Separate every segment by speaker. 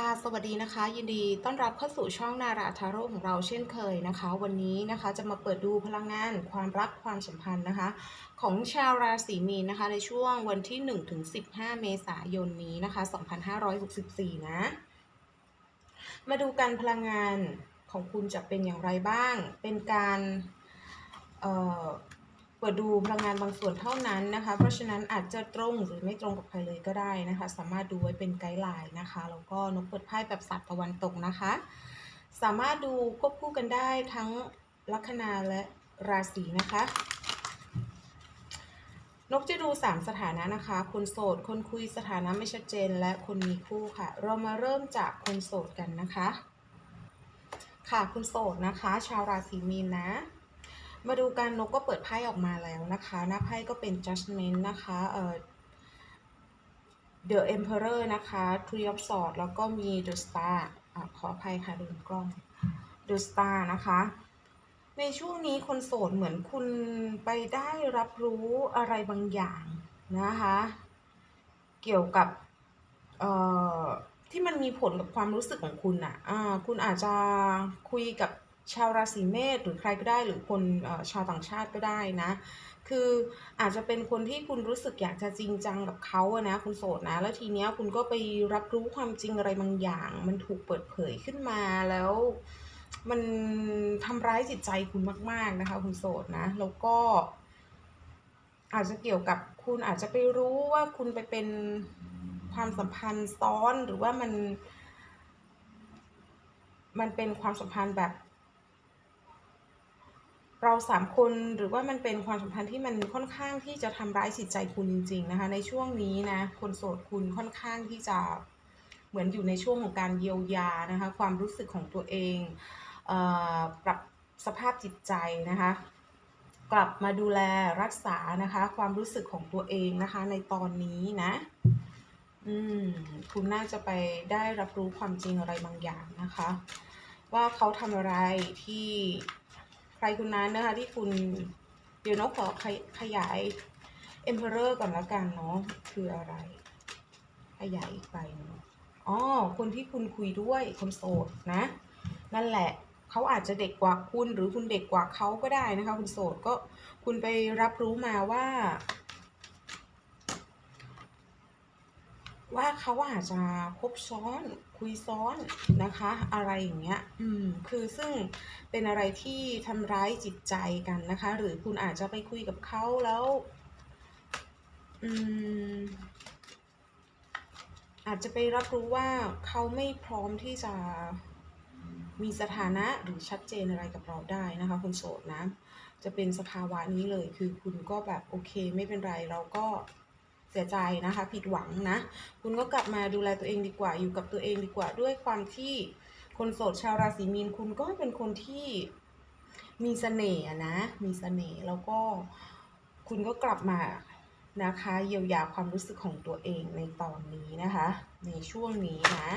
Speaker 1: ค่ะสวัสดีนะคะ ยินดีต้อนรับเข้าสู่ช่องนาราทาโร่ของเราเช่นเคยนะคะ วันนี้นะคะจะมาเปิดดูพลังงานความรักความสัมพันธ์นะคะ ของชาวราศีมีนนะคะ ในช่วงวันที่ 1 ถึง 15 เมษายนนี้นะคะ 2564 นะ มาดูกันพลังงานของคุณจะเป็นอย่างไรบ้าง เป็นการ ปิดดูพลังงานบางส่วนเท่านั้นนะคะ เพราะฉะนั้นอาจจะตรงหรือไม่ตรงกับใครเลยก็ได้นะคะ สามารถดูไว้เป็นไกด์ไลน์นะคะ แล้วก็นกเปิดไพ่แบบสัตว์ตะวันตกนะคะ สามารถดูควบคู่กันได้ทั้งลัคนาและราศีนะคะ นกจะดู 3 สถานะนะคะ คนโสด คนคุยสถานะไม่ชัดเจน และคนมีคู่ค่ะ เรามาเริ่มจากคนโสดกันนะคะ ค่ะคุณโสดนะคะ ชาวราศีมีนนะ มาดูการนกก็เปิดไพ่ออกมาแล้วนะคะ หน้าไพ่ก็เป็น judgment นะคะเอ่อ the emperor นะคะ three of swords แล้วก็มี the star อะขออภัยค่ะลืมกล้อง the star นะคะ ในช่วงนี้คนโสดเหมือนคุณไปได้รับรู้อะไรบางอย่างนะคะ เกี่ยวกับเอ่อที่มันมีผลกับความรู้สึกของคุณอะอ่าคุณอาจจะคุยกับ ชาวราศีเมษหรือใครก็ได้หรือคนอชาวต่างชาติก็ได้นะ คืออาจจะเป็นคนที่คุณรู้สึกอยากจะจริงจังกับเขาอะนะคุณโสดนะ แล้วทีเนี้ยคุณก็ไปรับรู้ความจริงอะไรบางอย่าง มันถูกเปิดเผยขึ้นมาแล้วมันทำร้ายจิตใจคุณมาก ๆนะคะ คุณโสดนะ แล้วก็อาจจะเกี่ยวกับคุณอาจจะไปรู้ว่าคุณไปเป็นความสัมพันธ์ซ้อนหรือว่ามัน มันเป็นความสัมพันธ์แบบ เราสามคนหรือว่ามันเป็นความสัมพันธ์ที่มันค่อนข้างที่จะทำร้ายจิตใจคุณจริง ๆ นะคะ ในช่วงนี้นะคนโสดคุณค่อนข้างที่จะเหมือนอยู่ในช่วงของการเยียวยานะคะความรู้สึกของตัวเองเออปรับสภาพจิตใจนะคะกลับมาดูแลรักษานะคะ ความรู้สึกของตัวเองนะคะ ในตอนนี้นะ อืมคุณน่าจะไปได้รับรู้ความจริงอะไรบางอย่างนะคะ ว่าเขาทำอะไรที่ รคุณนั้นนะคะ ที่คุณเดี๋ยวนกขอขยขยาย Emperor ก่อนละกันเนาะคืออะไร ขยายอีกไปอ๋อคนที่คุณคุยด้วยคนโสดนะ นั่นแหละเขาอาจจะเด็กกว่าคุณหรือคุณเด็กกว่าเขาก็ได้นะคะ คุณโสดก็คุณไปรับรู้มาว่า ว่าเขาอาจจะคบซ้อนคุยซ้อนนะคะ อะไรอย่างเงี้ย อืม คือซึ่งเป็นอะไรที่ทำร้ายจิตใจกันนะคะ หรือคุณอาจจะไปคุยกับเขาแล้ว อืม อาจจะไปรับรู้ว่าเขาไม่พร้อมที่จะมีสถานะหรือชัดเจนอะไรกับเราได้นะคะคุณโสดนะ จะเป็นสภาวะนี้เลยคือคุณก็แบบโอเคไม่เป็นไรเราก็ เสียใจนะคะ ผิดหวังนะ คุณก็กลับมาดูแลตัวเองดีกว่า อยู่กับตัวเองดีกว่าด้วยความที่คนโสดชาวราศีมีนคุณก็เป็นคนที่มีเสน่ห์นะ มีเสน่ห์แล้วก็คุณก็กลับมานะคะเยียวยาความรู้สึกของตัวเองในตอนนี้นะคะ ในช่วงนี้นะ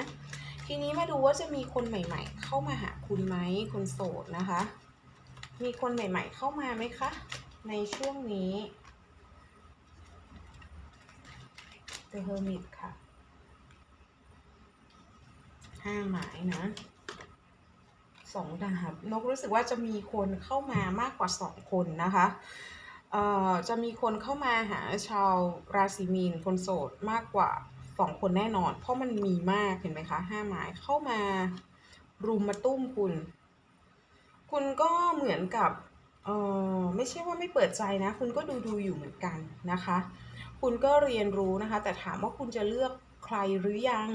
Speaker 1: ทีนี้มาดูว่าจะมีคนใหม่ ๆ เข้ามาหาคุณไหมคนโสดนะคะ มีคนใหม่ ๆ เข้ามาไหมคะ ในช่วงนี้ The Hermit ค่ะห้าหมายนะสองดาบนกรู้สึกว่าจะมีคนเข้ามามากกว่าสองคนนะคะ เอ่อ จะมีคนเข้ามาหาชาวราศีมีนคนโสดมากกว่าสองคนแน่นอน เพราะมันมีมากเห็นไหมคะห้าหมายเข้ามารุมมาตุ้มคุณ คุณก็เหมือนกับเออไม่ใช่ว่าไม่เปิดใจนะ คุณก็ดูดูอยู่เหมือนกันนะคะ คุณก็เรียนรู้นะคะ แต่ถามว่าคุณจะเลือกใครหรือยัง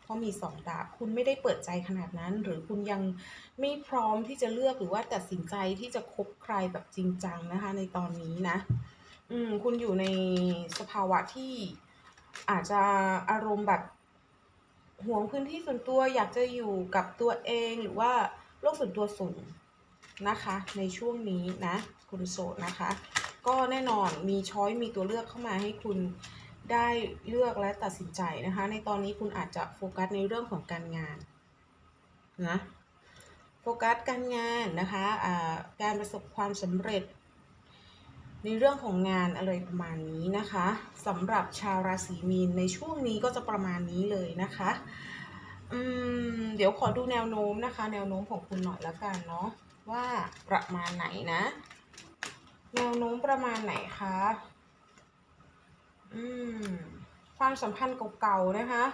Speaker 1: เพราะมีสองดาบ คุณไม่ได้เปิดใจขนาดนั้น หรือคุณยังไม่พร้อมที่จะเลือกหรือว่าตัดสินใจที่จะคบใครแบบจริงจังนะคะ ในตอนนี้นะ อืม คุณอยู่ในสภาวะที่อาจจะอารมณ์แบบหวงพื้นที่ส่วนตัวอยากจะอยู่กับตัวเองหรือว่าโลกส่วนตัวสูงนะคะ ในช่วงนี้นะ คุณโสดนะคะ ก็แน่นอนมีช้อยมีตัวเลือกเข้ามาให้คุณได้เลือกและตัดสินใจนะคะ ในตอนนี้คุณอาจจะโฟกัสในเรื่องของการงานนะโฟกัสการงานนะคะอ่าการประสบความสำเร็จ ในเรื่องของงานอะไรประมาณนี้นะคะสำหรับชาวราศีมีนในช่วงนี้ก็จะประมาณนี้เลยนะคะเดี๋ยวขอดูแนวโน้มนะคะ แนวโน้มของคุณหน่อยละกันเนาะว่าประมาณไหนนะ แนวโน้มประมาณไหนคะอืมความสัมพันธ์เก่าๆนะคะ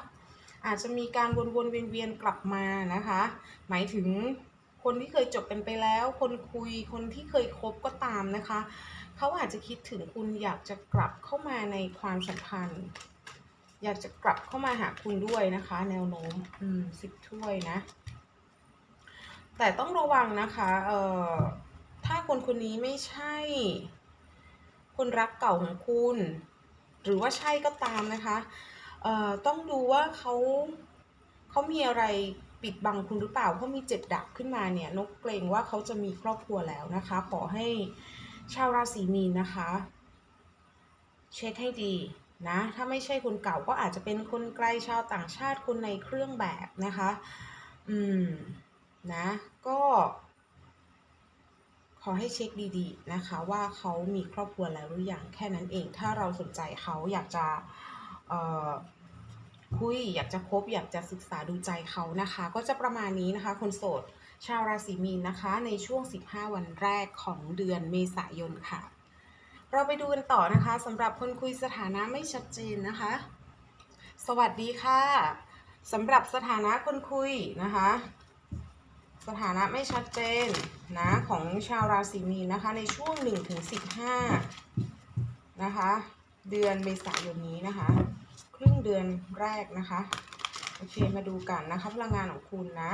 Speaker 1: อาจจะมีการวนๆเวียนๆกลับมานะคะ หมายถึงคนที่เคยจบกันไปแล้ว คนคุยคนที่เคยคบก็ตามนะคะ เขาอาจจะคิดถึงคุณอยากจะกลับเข้ามาในความสัมพันธ์ อยากจะกลับเข้ามาหาคุณด้วยนะคะ แนวโน้มอืมสิบถ้วยนะ แต่ต้องระวังนะคะ เอ่อ ถ้าคนคนนี้ไม่ใช่ คนรักเก่าของคุณ หรือว่าใช่ก็ตามนะคะเอ่อต้องดูว่าเขาเขามีอะไรปิดบังคุณหรือเปล่าเขามีเจ็ดดับขึ้นมาเนี่ยนกเกรงว่าเขาจะมีครอบครัวแล้วนะคะ ขอให้ชาวราศีมีนนะคะ เช็คให้ดีนะถ้าไม่ใช่คนเก่าก็อาจจะเป็นคนไกลชาวต่างชาติคนในเครื่องแบบนะคะ อืมนะ ก็ ขอให้เช็คดีๆนะคะ ว่าเขามีครอบครัวแล้วหรือยังแค่นั้นเอง ถ้าเราสนใจเขาอยากจะคุยอยากจะคบอยากจะศึกษาดูใจเขานะคะ ก็จะประมาณนี้นะคะ คนโสด ชาวราศีมีนนะคะ ในช่วง 15 วันแรกของเดือนเมษายนค่ะ เราไปดูกันต่อนะคะสำหรับคนคุยสถานะไม่ชัดเจนนะคะ สวัสดีค่ะสำหรับสถานะคนคุยนะคะ สถานะไม่ชัดเจนนะของชาวราศีมีนนะคะในช่วง 1-15 นะคะ เดือนเมษายนนี้นะคะ ครึ่งเดือนแรกนะคะ โอเคมาดูกันนะคะพลังงานของคุณนะ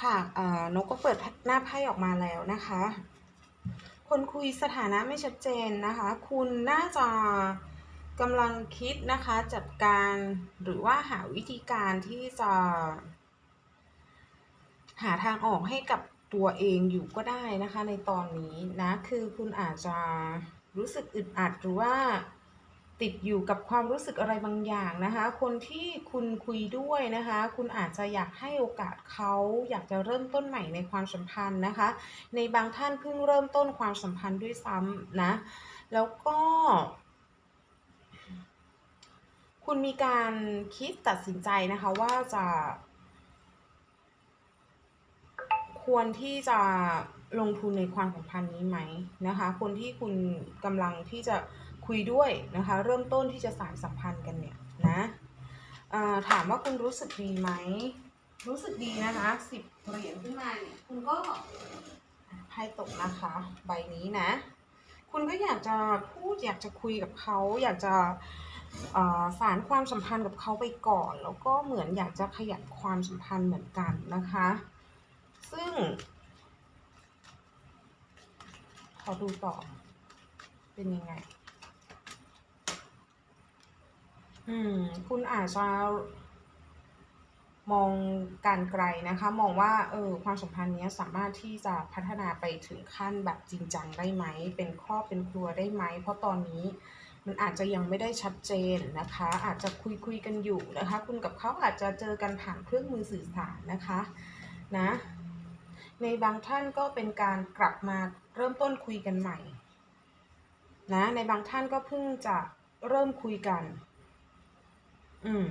Speaker 1: ค่ะเอ่อนกก็เปิดหน้าไพ่ออกมาแล้วนะคะ คนคุยสถานะไม่ชัดเจนนะคะ คุณน่าจะกำลังคิดนะคะ จัดการหรือว่าหาวิธีการที่จะ หาทางออกให้กับตัวเองอยู่ก็ได้นะคะในตอนนี้นะคือคุณอาจจะรู้สึกอึดอัดหรือว่าติดอยู่กับความรู้สึกอะไรบางอย่างนะคะ คนที่คุณคุยด้วยนะคะ คุณอาจจะอยากให้โอกาสเขาอยากจะเริ่มต้นใหม่ในความสัมพันธ์นะคะ ในบางท่านเพิ่งเริ่มต้นความสัมพันธ์ด้วยซ้ำนะ แล้วก็ คุณมีการคิดตัดสินใจนะคะว่าจะ ควรที่จะลงทุนในความสัมพันธ์นี้ไหมนะคะ คนที่คุณกำลังที่จะคุยด้วยนะคะ เริ่มต้นที่จะสานสัมพันธ์กันเนี่ยนะถามว่าคุณรู้สึกดีไหม รู้สึกดีนะคะสิบเหรียญขึ้นมาเนี่ยคุณก็ไพ่ตกนะคะ ใบนี้นะ คุณก็อยากจะพูดอยากจะคุยกับเขาอยากจะสารความสัมพันธ์กับเขาไปก่อน แล้วก็เหมือนอยากจะขยับความสัมพันธ์เหมือนกันนะคะ ซึ่ง ขอดูต่อ เป็นยังไง อืม คุณอาจจะมองการไกลนะคะ มองว่าเออความสัมพันธ์นี้สามารถที่จะพัฒนาไปถึงขั้นแบบจริงจังได้ไหม เป็นครอบเป็นครัวได้ไหม เพราะตอนนี้มันอาจจะยังไม่ได้ชัดเจนนะคะ อาจจะคุยคุยกันอยู่นะคะ คุณกับเขาอาจจะเจอกันผ่านเครื่องมือสื่อสารนะคะ นะ ในบางท่านก็เป็นการกลับมาเริ่มต้นคุยกันใหม่นะในบางท่านก็เพิ่งจะเริ่มคุยกัน อืม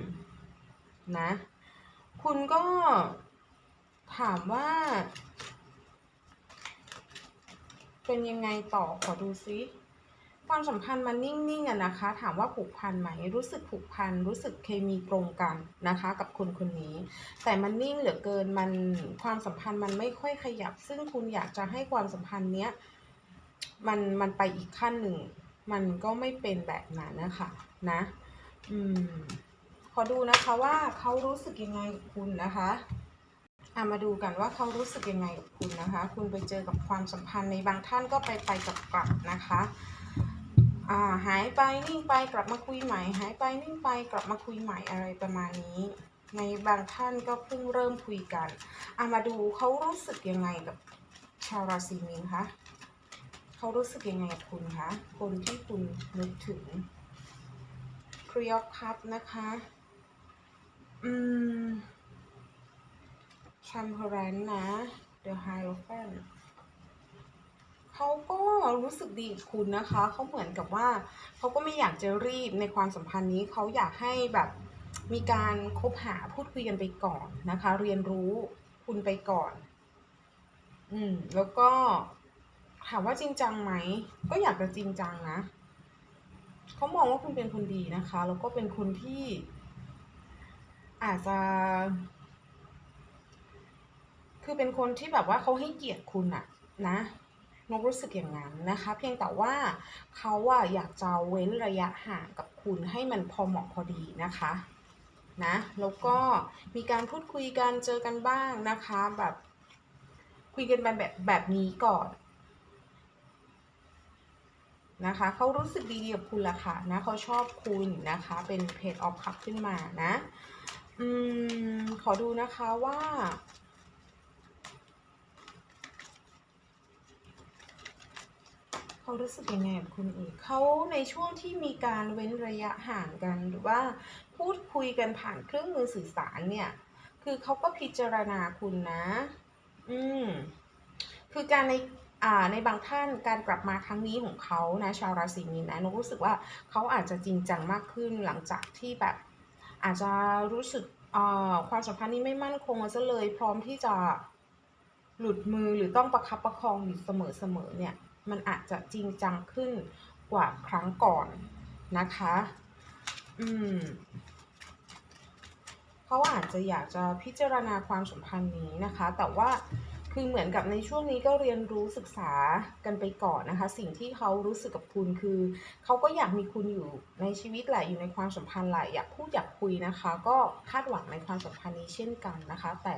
Speaker 1: นะ คุณก็ถามว่า เป็นยังไงต่อขอดูซิ ความสัมพันธ์มันนิ่งๆอะนะคะ ถามว่าผูกพันไหมรู้สึกผูกพันรู้สึกเคมีตรงกันนะคะ กับคนคนนี้ แต่มันนิ่งเหลือเกินมันความสัมพันธ์มันไม่ค่อยขยับ ซึ่งคุณอยากจะให้ความสัมพันธ์เนี้ยมันมันไปอีกขั้นหนึ่ง มันก็ไม่เป็นแบบนั้นนะคะนะ อืมขอดูนะคะว่าเขารู้สึกยังไงกับคุณนะคะอะมาดูกันว่าเขารู้สึกยังไงกับคุณนะคะ คุณไปเจอกับความสัมพันธ์ในบางท่านก็ไปไปกลับกลับนะคะ อ่าหายไปนิ่งไปกลับมาคุยใหม่ หายไปนิ่งไปกลับมาคุยใหม่อะไรประมาณนี้ในบางท่านก็เพิ่งเริ่มคุยกันอะมาดูเขารู้สึกยังไงกับชาวราศีมีนคะเขารู้สึกยังไงกับคุณคะคนที่คุณนึกถึงครีออคัพนะคะอืมชัมเพอร์แรนนะ The Hierophant เขาก็รู้สึกดีกับคุณนะคะ เขาเหมือนกับว่าเขาก็ไม่อยากจะรีบในความสัมพันธ์นี้เขาอยากให้แบบมีการคบหาพูดคุยกันไปก่อนนะคะ เรียนรู้คุณไปก่อน อืม แล้วก็ถามว่าจริงจังไหม ก็อยากจะจริงจังนะเขามองว่าคุณเป็นคนดีนะคะ แล้วก็เป็นคนที่ อาจจะ คือเป็นคนที่แบบว่าเขาให้เกียรติคุณอะนะ นกรู้สึกอย่างนั้นนะคะ เพียงแต่ว่าเขาอะอยากจะเว้นระยะห่างกับคุณให้มันพอเหมาะพอดีนะคะนะแล้วก็มีการพูดคุยกันเจอกันบ้างนะคะแบบคุยกันแบบแบบแบบนี้ก่อนนะคะเขารู้สึกดีกับคุณละค่ะนะเขาชอบคุณนะคะเป็นเพจออฟคัพขึ้นมานะอืมขอดูนะคะว่า เขารู้สึกยังไงกับคุณอีกเขาในช่วงที่มีการเว้นระยะห่างกัน หรือว่าพูดคุยกันผ่านเครื่องมือสื่อสารเนี่ย คือเขาก็พิจารณาคุณนะ อืม คือการในอ่าในบางท่านการกลับมาครั้งนี้ของเขานะชาวราศีมีนนะนกรู้สึกว่าเขาอาจจะจริงจังมากขึ้นหลังจากที่แบบ อาจจะรู้สึกอ่าความสัมพันธ์นี้ไม่มั่นคงซะเลย พร้อมที่จะหลุดมือหรือต้องประคับประคองอยู่เสมอๆเนี่ย มันอาจจะจริงจังขึ้นกว่าครั้งก่อนนะคะ อืมเขาอาจจะอยากจะพิจารณาความสัมพันธ์นี้นะคะ แต่ว่าคือเหมือนกับในช่วงนี้ก็เรียนรู้ศึกษากันไปก่อนนะคะ สิ่งที่เขารู้สึกกับคุณคือเขาก็อยากมีคุณอยู่ในชีวิตแหละอยู่ในความสัมพันธ์แหละอยากพูดอยากคุยนะคะ ก็คาดหวังในความสัมพันธ์นี้เช่นกันนะคะ แต่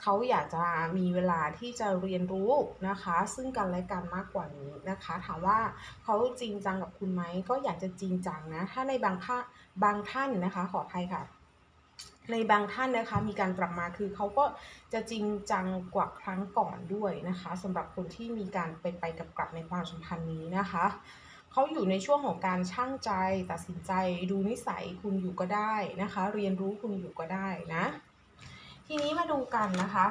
Speaker 1: เขาอยากจะมีเวลาที่จะเรียนรู้นะคะ ซึ่งกันและกันมากกว่านี้นะคะ ถามว่าเขาจริงจังกับคุณไหมก็อยากจะจริงจังนะ ถ้าในบางท่าบางท่านนะคะ ขออภัยค่ะในบางท่านนะคะมีการกลับมาคือเขาก็จะจริงจังกว่าครั้งก่อนด้วยนะคะสำหรับคนที่มีการไปไปกับกลับในความสัมพันธ์นี้นะคะเขาอยู่ในช่วงของการช่างใจตัดสินใจดูนิสัยคุณอยู่ก็ได้นะคะ เรียนรู้คุณอยู่ก็ได้นะ ทีนี้มาดูกันนะคะ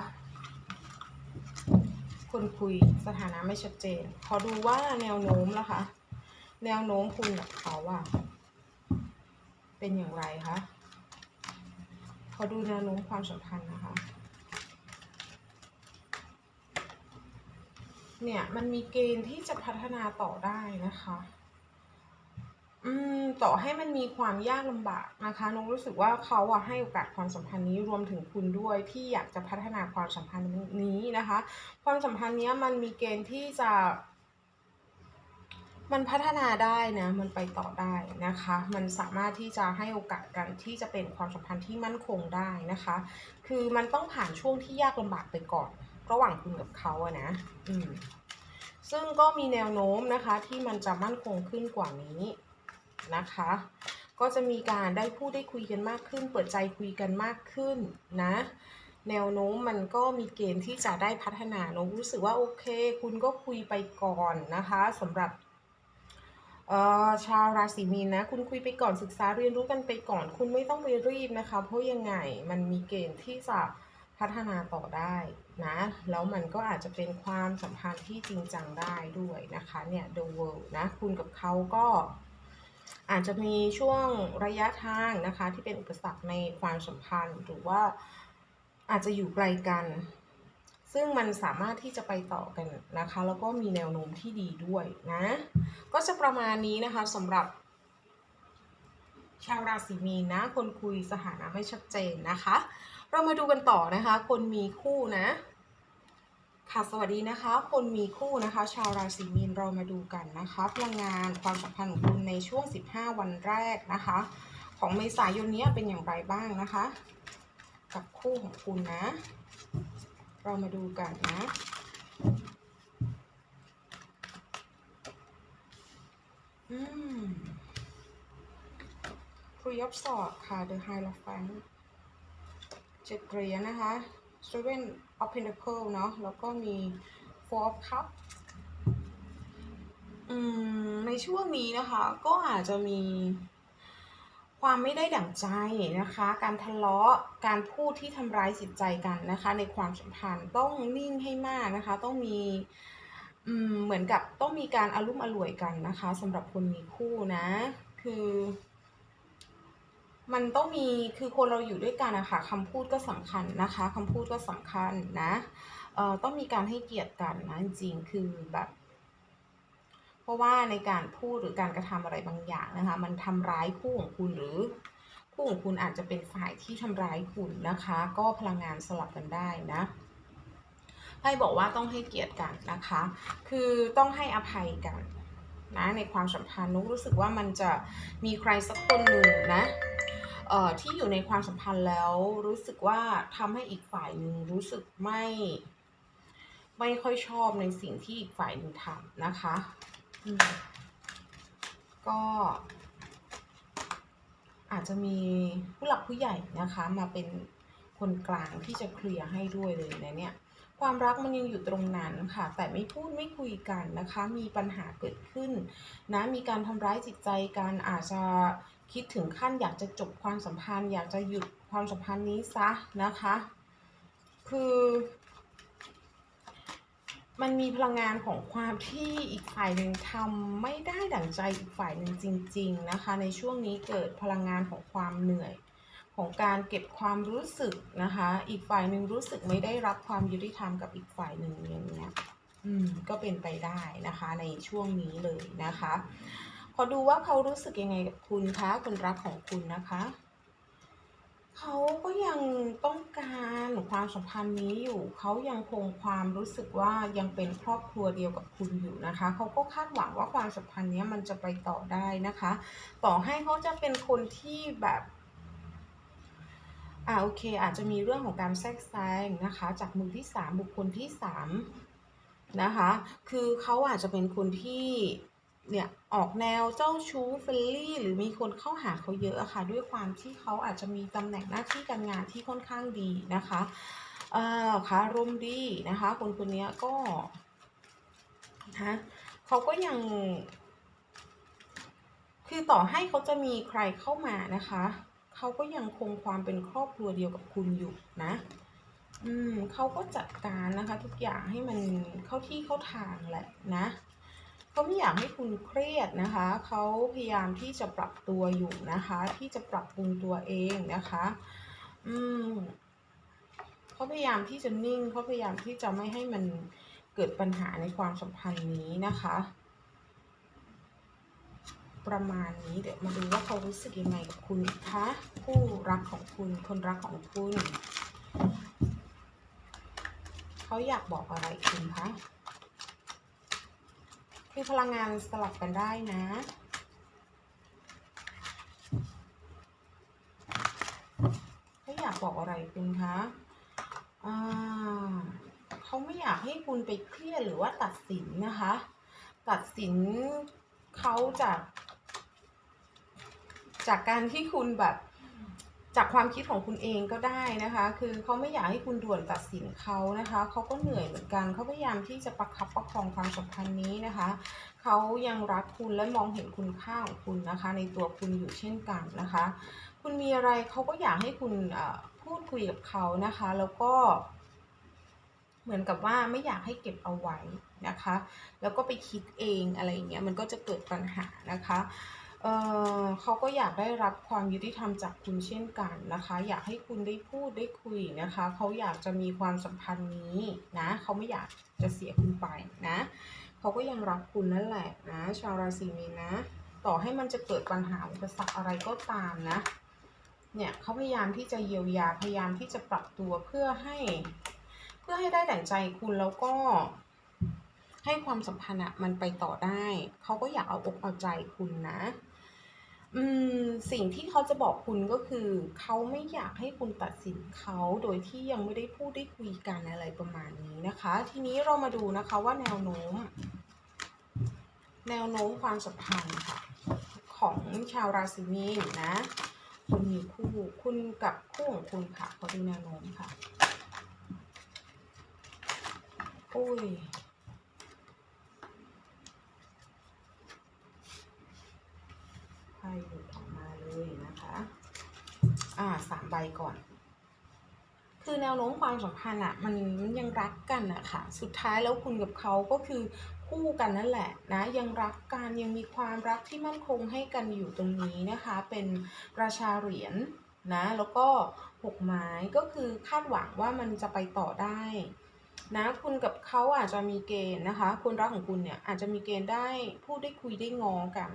Speaker 1: คนคุยสถานะไม่ชัดเจน ขอดูว่าแนวโน้มละคะ แนวโน้มคุณกับเขาอะเป็นอย่างไรคะ ขอดูแนวโน้มความสัมพันธ์นะคะ เนี่ยมันมีเกณฑ์ที่จะพัฒนาต่อได้นะคะ อืมต่อให้มันมีความยากลำบากนะคะนงรู้สึกว่าเขาอะให้โอกาสความสัมพันธ์นี้รวมถึงคุณด้วยที่อยากจะพัฒนาความสัมพันธ์นี้นะคะ ความสัมพันธ์เนี้ยมันมีเกณฑ์ที่จะ มันพัฒนาได้นะ มันไปต่อได้นะคะ มันสามารถที่จะให้โอกาสกันที่จะเป็นความสัมพันธ์ที่มั่นคงได้นะคะ คือมันต้องผ่านช่วงที่ยากลำบากไปก่อน ระหว่างคุณกับเขาอะนะ อืม ซึ่งก็มีแนวโน้มนะคะที่มันจะมั่นคงขึ้นกว่านี้ นะคะ ก็จะมีการได้พูดได้คุยกันมากขึ้น เปิดใจคุยกันมากขึ้นนะ แนวโน้มมันก็มีเกณฑ์ที่จะได้พัฒนาโน้รู้สึกว่าโอเค คุณก็คุยไปก่อนนะคะสำหรับชาวราศีมีนนะ คุณคุยไปก่อนศึกษาเรียนรู้กันไปก่อน คุณไม่ต้องไปรีบนะคะ เพราะยังไงมันมีเกณฑ์ที่จะพัฒนาต่อได้นะ แล้วมันก็อาจจะเป็นความสัมพันธ์ที่จริงจังได้ด้วยนะคะเนี่ย The World นะ คุณกับเขาก็ อาจจะมีช่วงระยะทางนะคะที่เป็นอุปสรรคในความสัมพันธ์ หรือว่าอาจจะอยู่ไกลกัน ซึ่งมันสามารถที่จะไปต่อกันนะคะ แล้วก็มีแนวโน้มที่ดีด้วยนะ ก็จะประมาณนี้นะคะสำหรับ ชาวราศีมีนนะ คนคุยสถานะไม่ชัดเจนนะคะ เรามาดูกันต่อนะคะ คนมีคู่นะ ค่ะสวัสดีนะคะ คนมีคู่นะคะ ชาวราศีมีนเรามาดูกันนะคะพลังงานความสัมพันธ์ของคุณในช่วง 15 วันแรกนะคะ ของเมษายนนี้เป็นอย่างไรบ้างนะคะ กับคู่ของคุณนะ เรามาดูกันนะอืม Three of Swords ค่ะ The Hierophant เจ็ดเหรียญนะคะ Seven of Pentacles เนาะแล้วก็มี Four of Cups อืมในช่วงนี้นะคะ ก็อาจจะมีความไม่ได้ดั่งใจนะคะ การทะเลาะ การพูดที่ทำร้ายจิตใจกันนะคะ ในความสัมพันธ์ต้องนิ่งให้มากนะคะ ต้องมีอืมเหมือนกับต้องมีการอารมุ่มอร่วยกันนะคะสำหรับคนมีคู่นะ คือ มันต้องมีคือคนเราอยู่ด้วยกันอะค่ะคำพูดก็สำคัญนะคะคำพูดก็สำคัญนะเอ่อต้องมีการให้เกียรติกันนะจริงๆคือแบบ เพราะว่าในการพูดหรือการกระทำอะไรบางอย่างนะคะ มันทำร้ายคู่ของคุณหรือ คู่ของคุณอาจจะเป็นฝ่ายที่ทำร้ายคุณนะคะ ก็พลังงานสลับกันได้นะไพ่บอกว่าต้องให้เกียรติกันนะคะ คือต้องให้อภัยกันนะในความสัมพันธ์นุกรู้สึกว่ามันจะมีใครสักคนหนึ่งนะ เอ่อที่อยู่ในความสัมพันธ์แล้วรู้สึกว่าทำให้อีกฝ่ายหนึ่งรู้สึกไม่ ไม่ค่อยชอบในสิ่งที่อีกฝ่ายหนึ่งทำนะคะอืมก็อาจจะมีผู้หลักผู้ใหญ่นะคะ มาเป็นคนกลางที่จะเคลียร์ให้ด้วยเลยนะเนี่ย ความรักมันยังอยู่ตรงนั้นค่ะ แต่ไม่พูดไม่คุยกันนะคะ มีปัญหาเกิดขึ้นนะมีการทำร้ายจิตใจกันอาจจะ คิดถึงขั้นอยากจะจบความสัมพันธ์ อยากจะหยุดความสัมพันธ์นี้ซะนะคะ คือ มันมีพลังงานของความที่อีกฝ่ายหนึ่งทำไม่ได้ดั่งใจอีกฝ่ายหนึ่งจริง ๆนะคะ ในช่วงนี้เกิดพลังงานของความเหนื่อยของการเก็บความรู้สึกนะคะ อีกฝ่ายหนึ่งรู้สึกไม่ได้รับความยุติธรรมกับอีกฝ่ายหนึ่งอย่างเงี้ย อืม ก็เป็นไปได้นะคะ ในช่วงนี้เลยนะคะ ขอดูว่าเขารู้สึกยังไงกับคุณคะคนรักของคุณนะคะ เขาก็ยังต้องการความสัมพันธ์นี้อยู่ เขายังคงความรู้สึกว่ายังเป็นครอบครัวเดียวกับคุณอยู่นะคะ เขาก็คาดหวังว่าความสัมพันธ์นี้มันจะไปต่อได้นะคะ ต่อให้เขาจะเป็นคนที่แบบอ่าโอเค อาจจะมีเรื่องของการแทรกแซงนะคะ จากมือที่สามบุคคลที่สามนะคะ คือเขาอาจจะเป็นคนที่ เนี่ยออกแนวเจ้าชู้เฟรนลี่หรือมีคนเข้าหาเขาเยอะอะค่ะ ด้วยความที่เขาอาจจะมีตำแหน่งหน้าที่การงานที่ค่อนข้างดีนะคะเอ่อค่ะรมดีนะคะ คนคนนี้ก็นะเขาก็ยัง คือต่อให้เขาจะมีใครเข้ามานะคะ เขาก็ยังคงความเป็นครอบครัวเดียวกับคุณอยู่นะอืมเขาก็จัดการนะคะ ทุกอย่างให้มันเข้าที่เข้าทางแหละนะ เขาไม่อยากให้คุณเครียดนะคะ เขาพยายามที่จะปรับตัวอยู่นะคะ ที่จะปรับปรุงตัวเองนะคะ อืมเขาพยายามที่จะนิ่งเขาพยายามที่จะไม่ให้มันเกิดปัญหาในความสัมพันธ์นี้นะคะ ประมาณนี้เดี๋ยวมาดูว่าเขารู้สึกยังไงกับคุณคะผู้รักของคุณ คนรักของคุณ เขาอยากบอกอะไรคุณคะ คือพลังงานสลับกันได้นะเขาอยากบอกอะไรคุณคะอ่าเขาไม่อยากให้คุณไปเครียดหรือว่าตัดสินนะคะ ตัดสินเขาจาก จากการที่คุณแบบ จากความคิดของคุณเองก็ได้นะคะ คือเขาไม่อยากให้คุณด่วนตัดสินเขานะคะ เขาก็เหนื่อยเหมือนกัน เขาพยายามที่จะประคับประคองความสัมพันธ์นี้นะคะ เขายังรักคุณและมองเห็นคุณค่าของคุณนะคะ ในตัวคุณอยู่เช่นกันนะคะ คุณมีอะไรเขาก็อยากให้คุณพูดคุยกับเขานะคะ แล้วก็ เหมือนกับว่าไม่อยากให้เก็บเอาไว้นะคะ แล้วก็ไปคิดเองอะไรอย่างเงี้ย มันก็จะเกิดปัญหานะคะ เออเขาก็อยากได้รับความยุติธรรมจากคุณเช่นกันนะคะ อยากให้คุณได้พูดได้คุยนะคะ เขาอยากจะมีความสัมพันธ์นี้นะ เขาไม่อยากจะเสียคุณไปนะ เขาก็ยังรักคุณนั่นแหละนะ ชาวราศีมีนนะ ต่อให้มันจะเกิดปัญหาอุปสรรคอะไรก็ตามนะ เนี่ยเขาพยายามที่จะเยียวยา พยายามที่จะปรับตัวเพื่อให้ เพื่อให้ได้ดั่งใจคุณแล้วก็ให้ความสัมพันธ์มันไปต่อได้ เขาก็อยากเอาอกเอาใจคุณนะ อืม สิ่งที่เขาจะบอกคุณก็คือ เขาไม่อยากให้คุณตัดสินเขาโดยที่ยังไม่ได้พูดได้คุยกันอะไรประมาณนี้นะคะ ทีนี้เรามาดูนะคะว่าแนวโน้ม แนวโน้มความสัมพันธ์ค่ะ ของชาวราศีมีนนะ คุณมีคู่คุณกับคู่ของคุณค่ะขอดูแนวโน้มค่ะ อุ้ย ไพ่หลุดออกมาเลยนะคะ อ่าสามใบก่อน คือแนวโน้มความสัมพันธ์อะมันมันยังรักกันอะค่ะ สุดท้ายแล้วคุณกับเขาก็คือคู่กันนั่นแหละนะยังรักกันยังมีความรักที่มั่นคงให้กันอยู่ตรงนี้นะคะ เป็นราชาเหรียญนะแล้วก็หกไม้ก็คือคาดหวังว่ามันจะไปต่อได้นะคุณกับเขาอาจจะมีเกณฑ์นะคะ คนรักของคุณเนี่ยอาจจะมีเกณฑ์ได้พูดได้คุยได้งอกัน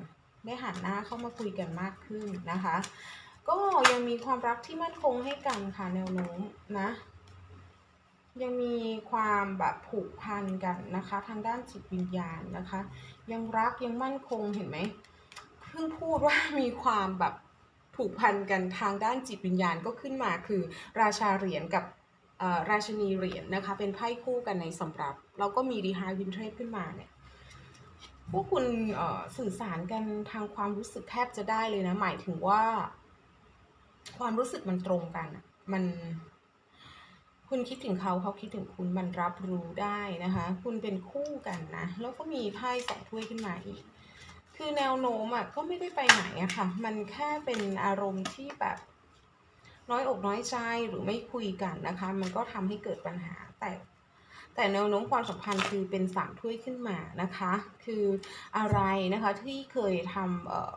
Speaker 1: ได้หันหน้าเข้ามาคุยกันมากขึ้นนะคะ ก็ยังมีความรักที่มั่นคงให้กันค่ะแนวโน้มนะ ยังมีความแบบผูกพันกันนะคะ ทางด้านจิตวิญญาณนะคะ ยังรักยังมั่นคงเห็นไหมเพิ่งพูดว่ามีความแบบผูกพันกันทางด้านจิตวิญญาณก็ขึ้นมาคือ ราชาเหรียญกับราชินีเหรียญนะคะ เป็นไพ่คู่กันในสำรับ แล้วก็มีดีไฮวินเทรขึ้นมาเนี่ยพวกคุณสื่อสารกันทางความรู้สึกแทบจะได้เลยนะ หมายถึงว่า ความรู้สึกมันตรงกันมัน คุณคิดถึงเขาเขาคิดถึงคุณมันรับรู้ได้นะคะ คุณเป็นคู่กันนะแล้วก็มีไพ่สองถ้วยขึ้นมาอีก คือแนวโน้มอะก็ไม่ได้ไปไหนอะค่ะ มันแค่เป็นอารมณ์ที่แบบน้อยอกน้อยใจหรือไม่คุยกันนะคะ มันก็ทำให้เกิดปัญหาแต่แต่แนวโน้มความสัมพันธ์คือเป็นสามถ้วยขึ้นมานะคะ คืออะไรนะคะที่เคยทำเอ่อ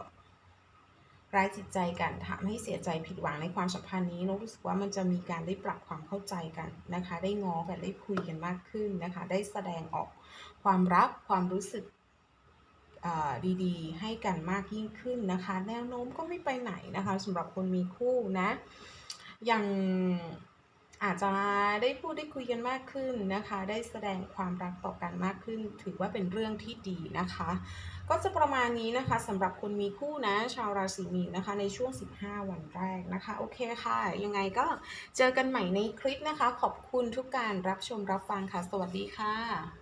Speaker 1: ร้ายจิตใจกันทำให้เสียใจผิดหวังในความสัมพันธ์นี้นกรู้สึกว่ามันจะมีการได้ปรับความเข้าใจกันนะคะ ได้ง้อกันได้คุยกันมากขึ้นนะคะ ได้แสดงออกความรักความรู้สึกอ่าดีๆ ให้กันมากยิ่งขึ้นนะคะ แนวโน้มก็ไม่ไปไหนนะคะสำหรับคนมีคู่นะยังอาจจะได้พูดได้คุยกันมากขึ้นนะคะ ได้แสดงความรักต่อกันมากขึ้น ถือว่าเป็นเรื่องที่ดีนะคะ ก็จะประมาณนี้นะคะสำหรับคนมีคู่นะ ชาวราศีมีนนะคะ ในช่วง 15 วันแรกนะคะ โอเคค่ะ ยังไงก็เจอกันใหม่ในคลิปนะคะ ขอบคุณทุกการรับชมรับฟังค่ะ สวัสดีค่ะ